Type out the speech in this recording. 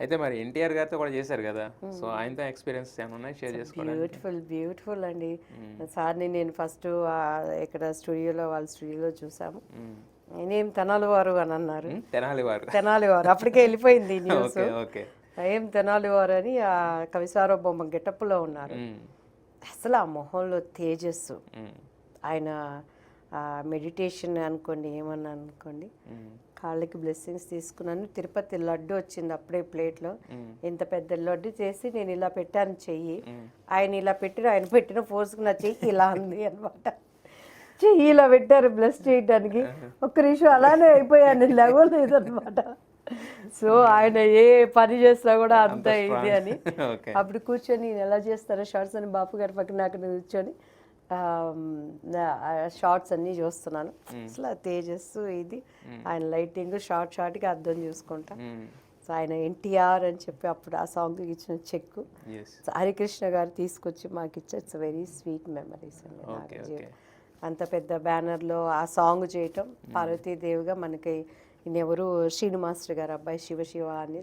అయితే మరి ఎన్టీఆర్ గారితో కూడా చేశారు కదా? సో ఆయనతో ఎక్స్పీరియన్స్ ఏమైనా ఉన్నాయి? షేర్ చేసుకోవడానికి? బ్యూటిఫుల్ బ్యూటిఫుల్ అండి. సార్ని నేను ఫస్ట్ ఇక్కడ స్టూడియోలో వాళ్ళ స్టూడియోలో చూసాము. మ్మ్. నేనేం తెనాలి వారు అని అన్నారు. తెనాలి వారు తెనాలి వారు అప్పటికే వెళ్ళిపోయింది న్యూస్ ఏం తెనాలి వారు అని ఆ కవిసార్వభౌమ గెటప్లో ఉన్నారు. అసలు ఆ మొహంలో తేజస్సు. ఆయన మెడిటేషన్ అనుకోండి ఏమన్నా అనుకోండి. కాళ్ళకి బ్లెస్సింగ్స్ తీసుకున్నాను. తిరుపతి లడ్డు వచ్చింది అప్పుడే ప్లేట్లో. ఇంత పెద్ద లడ్డు చేసి నేను ఇలా పెట్టాను చెయ్యి. ఆయన ఇలా పెట్టిన ఆయన పెట్టిన ఫోర్స్కి నా చెయ్యి ఇలా ఉంది అనమాట చెయ్యి ఇలా పెట్టారు బ్లెస్ చేయడానికి ఒక్క నిమిషం అలానే అయిపోయాను లేవలేదు అనమాట సో ఆయన ఏ పని చేసినా కూడా అంత ఇది అని. అప్పుడు కూర్చొని నేను ఎలా చేస్తారో షార్ట్స్ అని బాపు గారి పక్కన అక్కడ కూర్చొని షార్ట్స్ అన్నీ చూస్తున్నాను. అసలు ఆ తేజస్సు ఇది. ఆయన లైటింగ్ షార్ట్ షార్ట్గా అర్థం చూసుకుంటా. సో ఆయన ఎన్టీఆర్ అని చెప్పి అప్పుడు ఆ సాంగ్ ఇచ్చిన ఎస్ హరికృష్ణ గారు తీసుకొచ్చి మాకు ఇచ్చే ఇట్స్ వెరీ స్వీట్ మెమరీస్ అండి అంత పెద్ద బ్యానర్లో ఆ సాంగ్ చేయటం. పార్వతీదేవిగా మనకి ఎవరు? శ్రీను మాస్టర్ గారు అబ్బాయి శివ శివ అని.